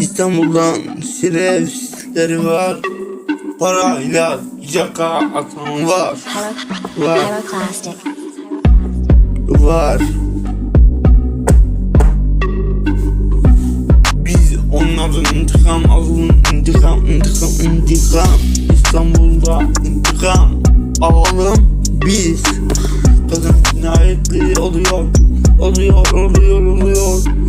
İstanbul'dan şerefsizleri var. Parayla caka atan var. Var. Var. Biz onların intikam alalım. intikam, intikam, intikam. İstanbul'da intikam alalım. Biz kadın cinayetleri oluyor. Oluyor, oluyor, oluyor. Oluyor,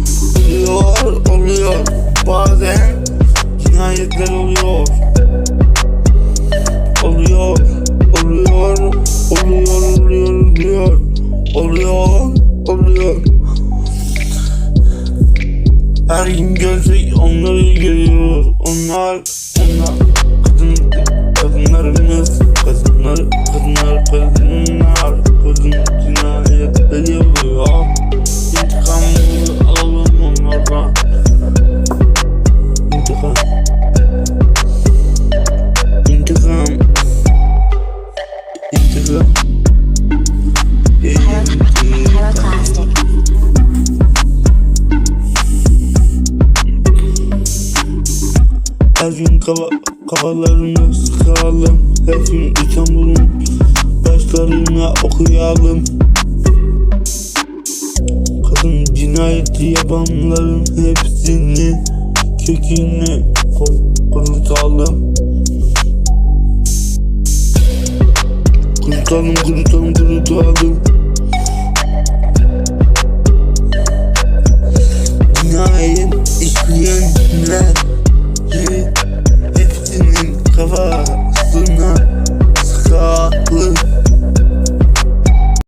Gün görsek onları görüyoruz. Onlar, onlar, Her gün kafa, kafalarını sıkalım Her gün İstanbul'un başlarına okuyalım. Kadın cinayeti yapanların hepsini Kökünü kurutalım. Kurutalım kurutalım kurutalım. Cinayet işleyen